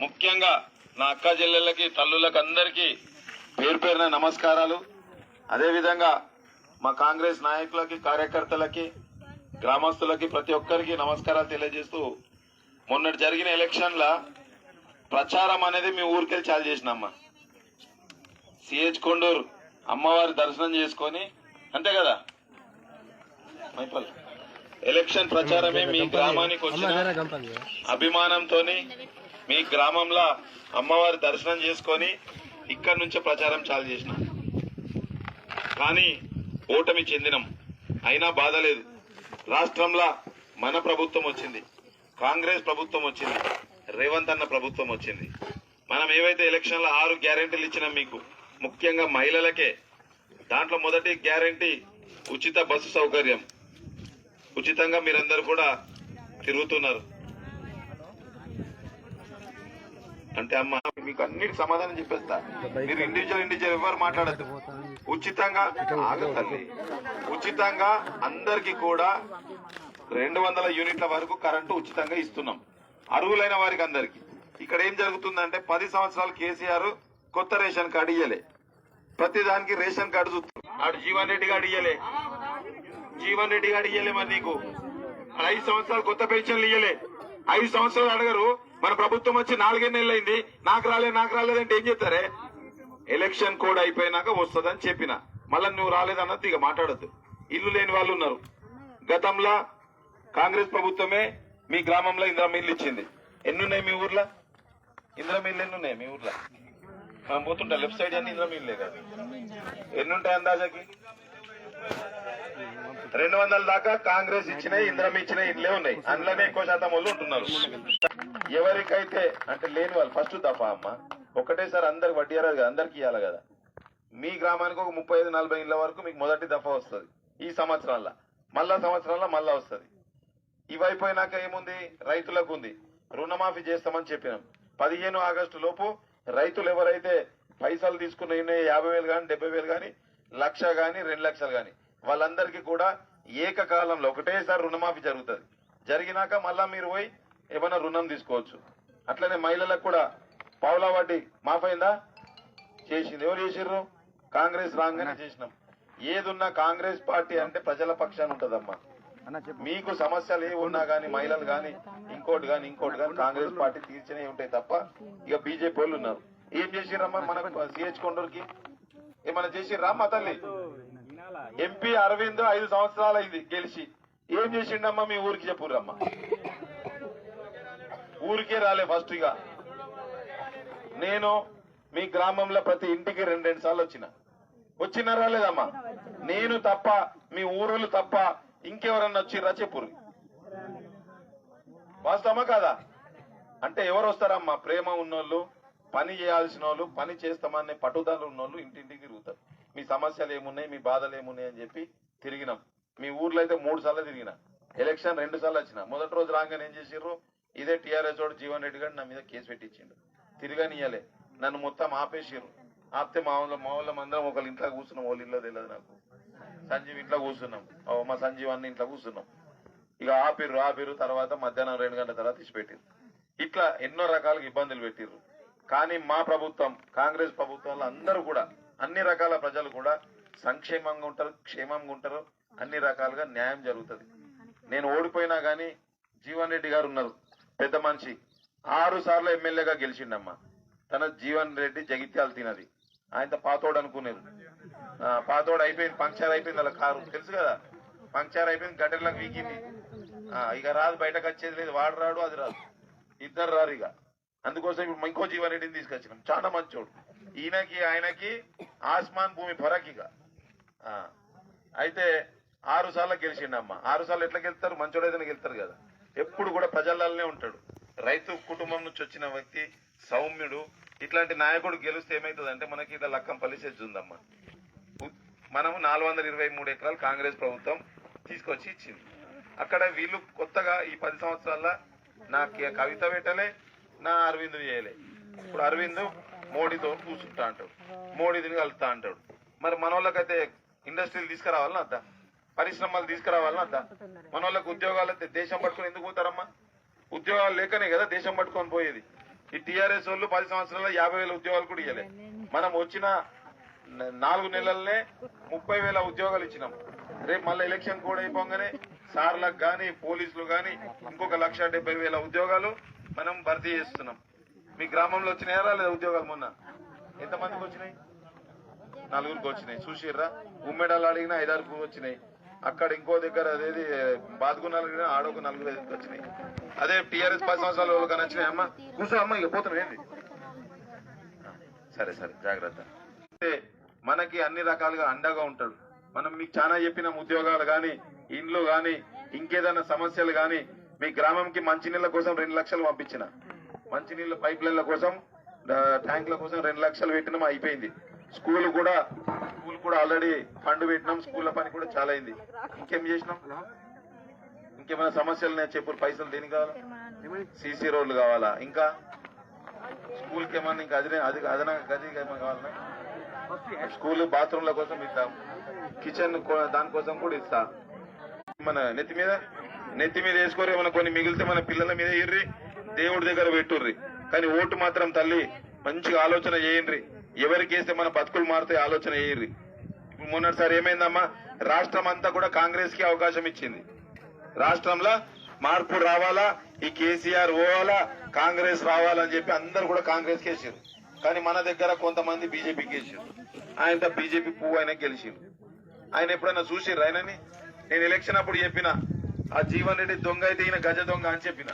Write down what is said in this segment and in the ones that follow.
ముఖ్యంగా నా అక్క చెల్లెళ్ళకి తల్లులకు అందరికీ పేరు పేరున నమస్కారాలు. అదేవిధంగా మా కాంగ్రెస్ నాయకులకి కార్యకర్తలకి గ్రామస్తులకి ప్రతి ఒక్కరికి నమస్కారాలు తెలియజేస్తూ మొన్నటి జరిగిన ఎలక్షన్ల ప్రచారం అనేది మీ ఊరికెళ్ళి చాలు చేసినమ్మా. సిహెచ్ కొండూరు అమ్మవారి దర్శనం చేసుకొని అంతే కదా? మైపల్. ఎలక్షన్ ప్రచారమే మీ గ్రామానికి వచ్చిన అభిమానంతోని మీ గ్రామంలో అమ్మవారి దర్శనం చేసుకొని ఇక్కడి నుంచే ప్రచారం చాలు చేసిన. కానీ ఓటమి చెందినం. అయినా బాధ లేదు. రాష్ట్రంలో మన ప్రభుత్వం వచ్చింది. కాంగ్రెస్ ప్రభుత్వం వచ్చింది. రేవంత్ అన్న ప్రభుత్వం వచ్చింది. మనం ఏవైతే ఎలక్షన్లో ఆరు గ్యారెంటీలు ఇచ్చినాం మీకు ముఖ్యంగా మహిళలకే దాంట్లో మొదటి గ్యారెంటీ ఉచిత బస్సు సౌకర్యం. ఉచితంగా మీరందరూ కూడా తిరుగుతున్నారు. అంటే అమ్మ మీకు అన్నిటి సమాధానం చెప్పేస్తా. మీరు ఇండివిజువల్ ఇండివిజువల్ ఎవరు మాట్లాడద్దు. ఉచితంగా ఆగదు తల్లి. ఉచితంగా అందరికి కూడా రెండు వందల యూనిట్ల వరకు కరెంటు ఉచితంగా ఇస్తున్నాం. అర్హులైన వారికి అందరికి. ఇక్కడ ఏం జరుగుతుందంటే పది సంవత్సరాలు కేసీఆర్ కొత్త రేషన్ కార్డు ఇయ్యలే. ప్రతి దానికి రేషన్ కార్డు చూస్తారు ఆడు జీవన్ రెడ్డి గారు ఇయ్యలే. జీవన్ రెడ్డి గారు ఇయ్యలే మరి నీకు. ఐదు సంవత్సరాలు కొత్త పెన్షన్లు ఇయ్యలే. ఐదు సంవత్సరాలు అడగరు. మన ప్రభుత్వం వచ్చి నాలుగే నాకు రాలేదు నాకు రాలేదంటే ఏం చెప్తారే ఎలక్షన్ కోడ్ అయిపోయినాక వస్తుందని చెప్పిన. మళ్ళీ నువ్వు రాలేదన్నది ఇక మాట్లాడద్దు. ఇల్లు లేని వాళ్ళు ఉన్నారు. గతంలో కాంగ్రెస్ ప్రభుత్వమే మీ గ్రామంలో ఇంద్రమిల్లు ఇచ్చింది. ఎన్నున్నాయి మీ ఊర్లో? ఇంద్రమిల్లు ఎన్నున్నాయి మీ ఊర్లో? మనం పోతుంటా లెఫ్ట్ సైడ్ అని ఇంద్రమిల్లే కదా. ఎన్నుంటాయి అందాజకి? రెండు వందల దాకా కాంగ్రెస్ ఇచ్చినాయి ఇంద్రం ఇచ్చినాయి ఇట్లే ఉన్నాయి. అందులోనే ఎక్కువ శాతం వాళ్ళు ఉంటున్నారు. ఎవరికైతే అంటే లేని వాళ్ళు ఫస్ట్ దఫా అమ్మ. ఒకటేసారి అందరికి వడ్డీ అరదు కదా అందరికి ఇవ్వాలి కదా. మీ గ్రామానికి ఒక ముప్పై ఐదు నలభై ఇళ్ళ వరకు మీకు మొదటి దఫా వస్తుంది. ఈ సంవత్సరాల్లో. మళ్ళా సంవత్సరాల్లో మళ్ళా వస్తుంది. ఇవైపోయినాక ఏముంది? రైతులకు ఉంది. రుణమాఫీ చేస్తామని చెప్పినాం. పదిహేను ఆగస్టు లోపు రైతులు ఎవరైతే పైసలు తీసుకున్న యాభై వేలు కానీ డెబ్బై వేలు కానీ లక్ష కానీ రెండు లక్షలు కానీ వాళ్ళందరికీ కూడా ఏకకాలంలో ఒకటేసారి రుణమాఫీ జరుగుతుంది. జరిగినాక మళ్ళా మీరు పోయి ఏమైనా రుణం తీసుకోవచ్చు. అట్లనే మహిళలకు కూడా పావులా వడ్డీ మాఫైందా? చేసింది. ఎవరు చేసిర్రు? కాంగ్రెస్ రాగానే చేసినాం. ఏదున్నా కాంగ్రెస్ పార్టీ అంటే ప్రజల పక్షాన ఉంటదమ్మా. మీకు సమస్యలు ఏ ఉన్నా గానీ మహిళలు గాని ఇంకోటి గాని ఇంకోటి గాని కాంగ్రెస్ పార్టీ తీర్చినవి ఉంటాయి తప్ప ఇక బీజేపీ వాళ్ళు ఉన్నారు. ఏం చేసిరమ్మా మన సిహెచ్ కొండూరుకి? ఏమైనా చేసిర్రా మా తల్లి? ఎంపీ అరవింద్ ఐదు సంవత్సరాలు అయింది గెలిచి. ఏం చేసిండమ్మా మీ ఊరికి చెప్పుర్రమ్మా ఊరికే రాలే ఫస్ట్ ఇక. నేను మీ గ్రామంలో ప్రతి ఇంటికి రెండు రెండు సార్లు వచ్చిన. వచ్చినా రాలేదమ్మా. నేను తప్ప మీ ఊరోళ్ళు తప్ప ఇంకెవరన్నా వచ్చిర్రా చెప్పుర్రి వాస్తవమా కాదా? అంటే ఎవరు వస్తారమ్మా? ప్రేమ ఉన్నోళ్ళు పని చేయాల్సిన వాళ్ళు పని చేస్తామనే పట్టుదల ఉన్నోళ్ళు ఇంటింటికి తిరుగుతారు. మీ సమస్యలు ఏమున్నాయి మీ బాధలు ఏమున్నాయి అని చెప్పి తిరిగినాం. మీ ఊర్లో అయితే మూడు సార్లు తిరిగిన. ఎలక్షన్ రెండు సార్లు వచ్చిన. మొదటి రోజు రాగానే ఏం చేసిర్రు? ఇదే టీఆర్ఎస్ వాడు జీవన్ రెడ్డి గారు నా మీద కేసు పెట్టించిండు. తిరగనియలే నన్ను మొత్తం ఆపేసిరు ఆపితే మా ఊళ్ళో మా ఊళ్ళో అందరం ఒకళ్ళు ఇంట్లో కూర్చున్నాం. వాళ్ళ ఇల్లు తెలియదు నాకు. సంజీవ్ ఇంట్లో కూర్చున్నాం. మా సంజీవ్ అన్ని ఇంట్లో కూర్చున్నాం. ఇక ఆపిర్రు ఆపిర్రు. తర్వాత మధ్యాహ్నం రెండు గంటల తర్వాత తీసిపెట్టిర్రు ఇట్లా ఎన్నో రకాలుగా ఇబ్బందులు పెట్టిర్రు. కానీ మా ప్రభుత్వం కాంగ్రెస్ ప్రభుత్వంలో అందరూ కూడా అన్ని రకాల ప్రజలు కూడా సంక్షేమంగా ఉంటారు క్షేమంగా ఉంటారు. అన్ని రకాలుగా న్యాయం జరుగుతుంది. నేను ఓడిపోయినా గానీ జీవన్ రెడ్డి గారు ఉన్నారు. పెద్ద మనిషి. ఆరు సార్లు ఎమ్మెల్యేగా గెలిచిండమ్మా. తన జీవన్ రెడ్డి జగిత్యాలు తినది. ఆయన పాతోడు అనుకునేది. ఆ, పాతోడు అయిపోయింది పంక్చర్ అయిపోయింది అలా కారు. తెలుసు కదా? పంక్చర్ అయిపోయింది గడ్డలకు వీగింది. ఆ, ఇక రాదు బయటకు వచ్చేది లేదు. వాడు రాడు అది రాదు. ఇద్దరు రారు ఇక. అందుకోసం ఇప్పుడు ఇంకో జీవన్ రెడ్డిని తీసుకొచ్చినాం. చాలా మంచోడు. ఈయనకి ఆయనకి ఆస్మాన్ భూమి ఫరక్ ఇక. ఆ, అయితే ఆరు సార్లు గెలిచిండమ్మ. ఆరు సార్లు ఎట్లా గెలుస్తారు? మంచోడైతే గెలుస్తారు కదా. ఎప్పుడు కూడా ప్రజలలోనే ఉంటాడు. రైతు కుటుంబం నుంచి వచ్చిన వ్యక్తి సౌమ్యుడు ఇట్లాంటి నాయకుడు గెలిస్తే ఏమవుతుందంటే మనకి ఇది లక్కం పలిసేది మనము నాలుగు వందల ఇరవై మూడు ఎకరాలు కాంగ్రెస్ ప్రభుత్వం తీసుకొచ్చి ఇచ్చింది. అక్కడ వీళ్ళు కొత్తగా ఈ పది సంవత్సరాల నా కవిత పెట్టలే నా అరవింద్ చేయలే ఇప్పుడు అరవింద్ మోడీతో కూర్చుంటా అంటాడు. మోడీని కలుస్తా అంటాడు. మరి మన వాళ్ళకైతే ఇండస్ట్రీలు తీసుకురావాలన్నా అద్దా? పరిశ్రమలు తీసుకురావాలన్నా అద్దా మన వాళ్ళకి ఉద్యోగాలు దేశం పట్టుకొని ఎందుకు పోతారమ్మా? ఉద్యోగాలు లేకనే కదా దేశం పట్టుకొని పోయేది. ఈ టీఆర్ఎస్ వాళ్ళు పది సంవత్సరాల యాభై వేల ఉద్యోగాలు కూడా ఇవ్వలే మనం వచ్చిన నాలుగు నెలలనే ముప్పై వేల ఉద్యోగాలు ఇచ్చినాం. రేపు మళ్ళీ ఎలక్షన్ కూడా అయిపోగానే సార్లకు కానీ పోలీసులు కానీ ఇంకొక లక్ష డెబ్బై వేల ఉద్యోగాలు మనం భర్తీ చేస్తున్నాం. మీ గ్రామంలో వచ్చినాయా లేదా ఉద్యోగాలు మొన్న? ఎంతమందికి వచ్చినాయి? నలుగురికి వచ్చినాయి. చూసిర్రా? ఉమ్మేడాలు అడిగినా ఐదారుకు వచ్చినాయి. అక్కడ ఇంకో దగ్గర అదేది బాదుకున్నాలు నలుగురు ఆడోకు నలుగురు వచ్చినాయి. అదే టీఆర్ఎస్ పది సంవత్సరాల వాళ్ళకి వచ్చినాయి అమ్మ? కూర్చో అమ్మ ఇక పోతున్నాం ఏంది? సరే సరే జాగ్రత్త. అంటే మనకి అన్ని రకాలుగా అండగా ఉంటాడు. మనం మీకు చాలా చెప్పిన ఉద్యోగాలు కానీ ఇండ్లు కానీ ఇంకేదైనా సమస్యలు కానీ మీ గ్రామంకి మంచినీళ్ళ కోసం రెండు లక్షలు పంపించిన. మంచినీళ్ళ పైప్ లైన్ల కోసం ఆ, ట్యాంకుల కోసం రెండు లక్షలు పెట్టినాం అయిపోయింది. స్కూల్ కూడా స్కూల్ కూడా ఆల్రెడీ ఫండ్ పెట్టినాం స్కూల్ పని కూడా చాలా అయింది. ఇంకేం చేసినాం? ఇంకేమైనా సమస్యలు నేను చెప్పు పైసలు దేనికి కావాలా? సీసీ రోడ్లు కావాలా? ఇంకా? స్కూల్కి ఏమన్నా ఇంకా అది అది అదన గది ఏమైనా కావాలన్నా స్కూల్ బాత్రూమ్ల కోసం ఇస్తాం. కిచెన్ కో- దానికోసం కూడా ఇస్తా. మన నెత్తి మీద నెత్తి మీద వేసుకోరు ఏమైనా కొన్ని మిగిలితే మన పిల్లల మీద ఇర్రి దేవుడి దగ్గర పెట్టుర్రి. కానీ ఓటు మాత్రం తల్లి మంచిగా ఆలోచన చేయండి ఎవరికి వేస్తే మన బతుకులు మారితే ఆలోచన చేయర్రి మొన్నటిసారి ఏమైందమ్మా? రాష్ట్రం అంతా కూడా కాంగ్రెస్కి అవకాశం ఇచ్చింది. రాష్ట్రంలో మార్పు రావాలా? ఈ కేసీఆర్ పోవాలా? కాంగ్రెస్ రావాలని చెప్పి అందరు కూడా కాంగ్రెస్ కేసారు కానీ మన దగ్గర కొంతమంది బీజేపీకి వేసారు ఆయన బీజేపీ పువ్వు ఆయన గెలిచిండు ఆయన ఎప్పుడైనా చూసిర్రు ఆయనని? నేను ఎలక్షన్ అప్పుడు చెప్పిన ఆ జీవన్ రెడ్డి దొంగ అయితే ఈయన గజ దొంగ అని చెప్పిన.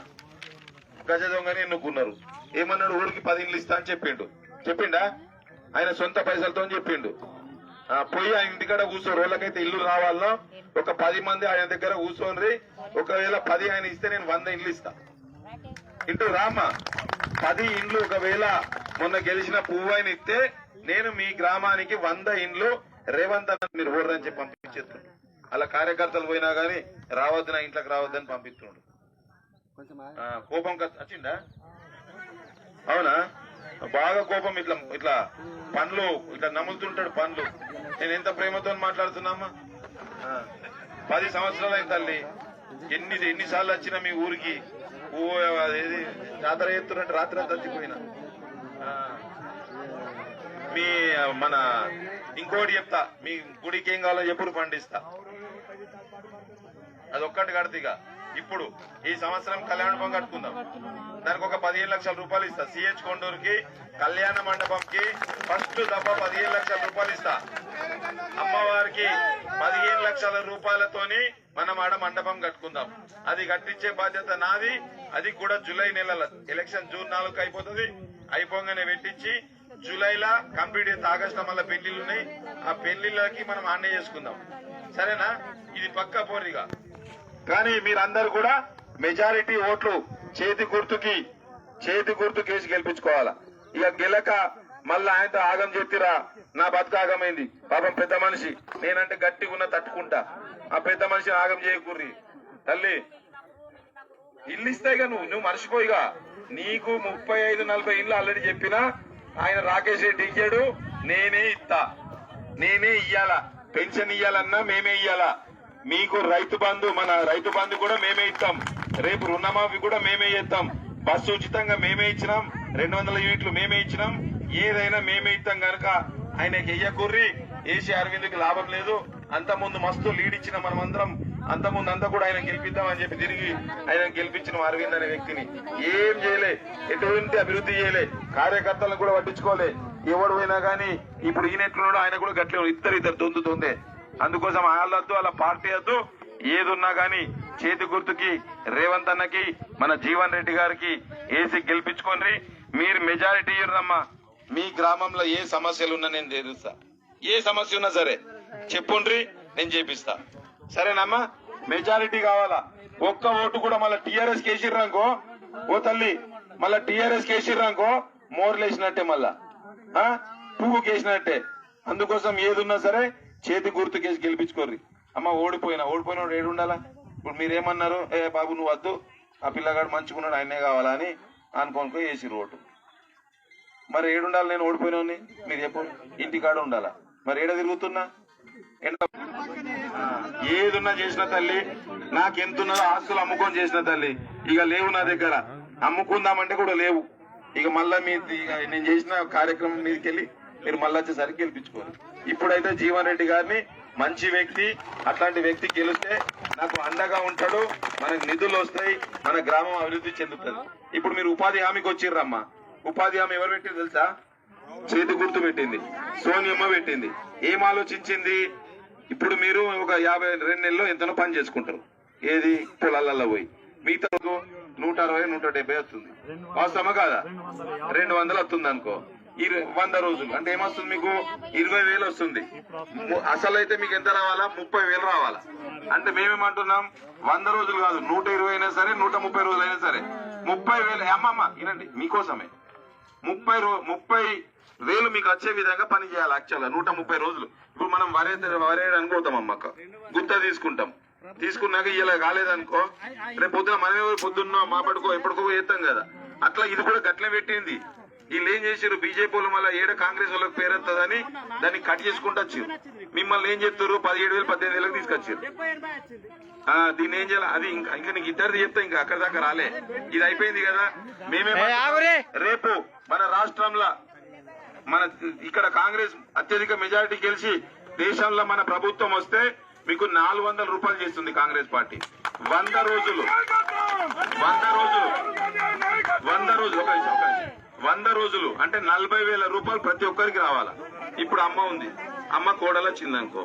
గజ దొంగని ఎన్నుకున్నారు? ఏమన్నాడు? ఊరికి పది ఇండ్లు ఇస్తా అని చెప్పిండు. చెప్పిండా? ఆయన సొంత పైసలతో చెప్పిండు. పోయి ఆయన ఇంటికాడ కూర్చో రోజులకైతే ఇల్లు రావాలనో ఒక పది మంది ఆయన దగ్గర కూర్చోండి ఒకవేళ పది ఆయన ఇస్తే నేను వంద ఇండ్లు ఇస్తా. ఇంటూ రామ్మా పది ఇండ్లు ఒకవేళ మొన్న గెలిచిన పువ్వు ఆయన ఇస్తే నేను మీ గ్రామానికి వంద ఇండ్లు రేవంత్ అన్న మీరు ఓడరని చెప్పి పంపించేస్తున్నాడు అలా కార్యకర్తలు పోయినా గానీ రావద్దు నా ఇంట్లోకి రావద్దని పంపిస్తున్నాడు ఆ, కోపం వచ్చిందా? అవునా? బాగా కోపం ఇట్లా ఇట్లా పండ్లు ఇట్లా నములుతుంటాడు పండ్లు. నేను ఎంత ప్రేమతో మాట్లాడుతున్నామా? పది సంవత్సరాలు అయింది తల్లి. ఎన్ని ఎన్నిసార్లు వచ్చినా మీ ఊరికి? ఓ అదేది? జాతర ఎత్తున్నట్టు రాత్రి అంతా మీ మన ఇంకోటి చెప్తా. మీ గుడికి ఏం కావాలో ఎప్పుడు పండిస్తా. అది ఒక్కటి కడతీగా ఇప్పుడు ఈ సంవత్సరం కళ్యాణ కట్టుకుందాం. దానికి ఒక పదిహేను లక్షల రూపాయలు ఇస్తా. సిహెచ్ కొండూరుకి కళ్యాణ మండపంకి ఫస్ట్ దఫ పదిహేను లక్షల రూపాయలు ఇస్తా. అమ్మవారికి పదిహేను లక్షల రూపాయలతోని మనం ఆడ మండపం కట్టుకుందాం. అది కట్టించే బాధ్యత నాది. అది కూడా జూలై నెలల ఎలక్షన్ జూన్ నాలుగు అయిపోతుంది. అయిపోగానే పెట్టించి జూలైలా కంప్లీట్ అయితే ఆగస్టు మళ్ళీ పెళ్ళిళ్ళు ఉన్నాయి. ఆ పెళ్ళిళ్ళకి మనం ఆన్నే చేసుకుందాం. సరేనా? ఇది పక్క పోరిగా. కానీ మీరందరూ కూడా మెజారిటీ ఓట్లు చేతి గుర్తుకి చేతి గుర్తు కేసు గెలిపించుకోవాలా? ఇక గెలక మళ్ళా ఆయనతో ఆగం చెప్తిరా నా బతుకు ఆగమైంది. పాపం పెద్ద మనిషి నేనంటే గట్టిగా ఉన్న తట్టుకుంటా. ఆ పెద్ద మనిషి ఆగం చేయకూర్రి. తల్లి ఇల్లు ఇస్తాయిగా నువ్వు నువ్వు మర్చిపోయిగా. నీకు ముప్పై ఐదు నలభై ఇల్లు ఆల్రెడీ చెప్పినా ఆయన రాకేష్ రెడ్డి ఇచ్చాడు నేనే ఇస్తా నేనే ఇయ్యాలా? పెన్షన్ ఇయ్యాలన్నా మేమే ఇయ్యాలా? మీకు రైతు బంధు మన రైతు బంధు కూడా మేమే ఇస్తాం. రేపు రుణమాఫీ కూడా మేమే ఇస్తాం బస్సు ఉచితంగా మేమే ఇచ్చినాం. రెండు వందల యూనిట్లు మేమే ఇచ్చినాం. ఏదైనా మేమే ఇస్తాం గనక ఆయనకి ఎయ్యకూర్రి ఏసీ అరవింద్కి లాభం లేదు. అంత ముందు మస్తు లీడ్ ఇచ్చిన మనమందరం అంత ముందు అంతా కూడా ఆయన గెలిపిద్దాం అని చెప్పి తిరిగి ఆయన గెలిపించిన అరవింద్ అనే వ్యక్తిని. ఏం చేయలే ఎటువంటి అభివృద్ధి చేయలే కార్యకర్తలను కూడా పట్టించుకోలే. ఎవడు పోయినా కానీ ఇప్పుడు ఈయన ఎట్లున్నాడో ఆయన కూడా గట్లే ఇద్దరు ఇద్దరు దొందుతుందే అందుకోసం వాళ్ళొద్దు వాళ్ళ పార్టీ వద్దు. ఏదున్నా గాని చేతి గుర్తుకి రేవంత్ అన్నకి మన జీవన్ రెడ్డి గారికి ఏసీ గెలిపించుకోండి. మీరు మెజారిటీ ఇవ్వరమ్మా. మీ గ్రామంలో ఏ సమస్యలు ఉన్నా నేను తెలుస్తా ఏ సమస్య ఉన్నా సరే చెప్పుండ్రి నేను చేపిస్తా. సరేనమ్మా? మెజారిటీ కావాలా? ఒక్క ఓటు కూడా మళ్ళీ టీఆర్ఎస్ కేసిర్రాంకో ఓ తల్లి మళ్ళా టీఆర్ఎస్ కేసిర్రాంకో మోర్లేసినట్టే మళ్ళా. ఆ? పువ్వు కేసినట్టే అందుకోసం ఏదున్నా సరే చేతి గుర్తుకేసి గెలిపించుకోర్రి. అమ్మ ఓడిపోయినా ఓడిపోయిన ఏడు ఉండాలా? ఇప్పుడు మీరేమన్నారు ఏ బాబు నువ్వు వద్దు ఆ పిల్లగాడు మంచుకున్నాడు ఆయనే కావాలా అని అనుకోనుకో వేసిరు ఓటు. మరి ఏడుండాలి నేను ఓడిపోయినోని మీరు చెప్పు ఇంటికాడ ఉండాలా? మరి ఏడ తిరుగుతున్నా? ఏదున్నా చేసిన తల్లి నాకెంతున్నదో ఆస్తులు అమ్ముకొని చేసిన తల్లి ఇక లేవు నా దగ్గర. అమ్ముకుందామంటే కూడా లేవు. ఇక మళ్ళా మీ ఇక నేను చేసిన కార్యక్రమం మీదకి వెళ్ళి మీరు మళ్ళీ వచ్చేసరికి గెలిపించుకోరు. ఇప్పుడైతే జీవన్ రెడ్డి గారిని మంచి వ్యక్తి అట్లాంటి వ్యక్తి గెలిస్తే నాకు అండగా ఉంటాడు మనకు నిధులు వస్తాయి మన గ్రామం అభివృద్ధి చెందుతుంది. ఇప్పుడు మీరు ఉపాధి హామీకి వచ్చిర్రమ్మా. ఉపాధి హామీ ఎవరు పెట్టింది తెలుసా? చేతి గుర్తు పెట్టింది. సోనియమ్మ పెట్టింది. ఏం ఆలోచించింది? ఇప్పుడు మీరు ఒక యాభై రెండు నెలల్లో ఎంతనో పని చేసుకుంటారు. ఏది? పొలాలలో పోయి. మిగతా నూట అరవై నూట డెబ్బై వస్తుంది. వాస్తవమా కాదా? రెండు వందలు వస్తుంది అనుకో వంద రోజులు. అంటే ఏమొస్తుంది మీకు? ఇరవై వేలు వస్తుంది. అసలు అయితే మీకు ఎంత రావాలా? ముప్పై వేలు రావాలా? అంటే మేమేమంటున్నాం? వంద రోజులు కాదు నూట ఇరవై అయినా సరే నూట ముప్పై రోజులు అయినా సరే. ముప్పై వేలు అమ్మమ్మ వినండి మీకోసమే. ముప్పై రో ముప్పై వేలు మీకు వచ్చే విధంగా పని చేయాలి యాక్చువల్గా నూట ముప్పై రోజులు. ఇప్పుడు మనం వరే వరేయడానికి పోతాం అమ్మక్క గుత్త తీసుకుంటాం. తీసుకున్నాక ఇలా కాలేదనుకో రేపు పొద్దున మనమే పొద్దున్న మా పడుకో ఎప్పటికో చేస్తాం కదా. అట్లా ఇది కూడా గట్లే పెట్టింది. వీళ్ళు ఏం చేసారు బీజేపీ వాళ్ళు మళ్ళీ ఏడ కాంగ్రెస్ వాళ్ళకి పేరెత్తదని దాన్ని కట్ చేసుకుంటూ వచ్చారు మిమ్మల్ని ఏం చెప్తారు పదిహేడు వేలు పద్దెనిమిది వేలకు తీసుకొచ్చారు ఆ, దీన్ని ఏం చేయాలి? అది ఇంకా ఇంకా నీకు ఇద్దరిది చెప్తా ఇంకా అక్కడ దాకా రాలే. ఇది అయిపోయింది కదా. మేమే రేపు మన రాష్ట్రంలో మన ఇక్కడ కాంగ్రెస్ అత్యధిక మెజారిటీ గెలిచి దేశంలో మన ప్రభుత్వం వస్తే మీకు నాలుగు వందల రూపాయలు చేస్తుంది కాంగ్రెస్ పార్టీ. వంద రోజులు. వంద రోజులు. వంద రోజులు. ఒక నిమిషం, ఒక నిమిషం. వంద రోజులు అంటే నలభై వేల రూపాయలు ప్రతి ఒక్కరికి రావాలా? ఇప్పుడు అమ్మ ఉంది. అమ్మ కోడల చిందనుకో.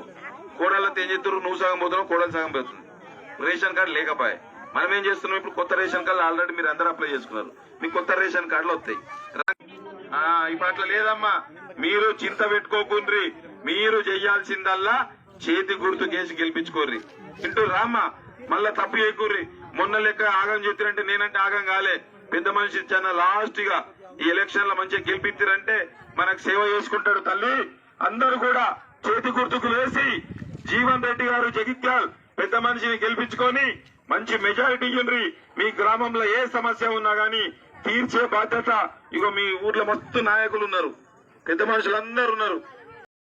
కోడలతో ఏం చేస్తారు నువ్వు సగం పోతున్నావు కోడలు సగం పోతుంది రేషన్ కార్డు లేకపోయే. మనం ఏం చేస్తున్నాం ఇప్పుడు? కొత్త రేషన్ కార్డు ఆల్రెడీ మీరు అందరూ అప్లై చేసుకున్నారు. మీకు కొత్త రేషన్ కార్డులు వస్తాయి. ఇప్పుడు అట్లా లేదమ్మా. మీరు చింత పెట్టుకోకుండ్రి. మీరు చెయ్యాల్సిందల్లా చేతి గుర్తు కేసు గెలిపించుకోర్రి. ఇంటూ రామ్మా మళ్ళా తప్పు చేయకూర్రి. మొన్న లెక్క ఆగం చేతురంటే నేనంటే ఆగం కాలే. పెద్ద మనిషి చాలా లాస్ట్గా ఈ ఎలక్షన్లో మంచిగా గెలిపించారంటే మనకు సేవ చేసుకుంటాడు తల్లి. అందరూ కూడా చేతి గుర్తుకు వేసి జీవన్ రెడ్డి గారు జగిత్యాల్ పెద్ద మనిషిని గెలిపించుకొని మంచి మెజారిటీ ఉండ్రి మీ గ్రామంలో ఏ సమస్య ఉన్నా గానీ తీర్చే బాధ్యత ఇగో మీ ఊర్లో మొత్తం నాయకులు ఉన్నారు. పెద్ద మనుషులు అందరు ఉన్నారు.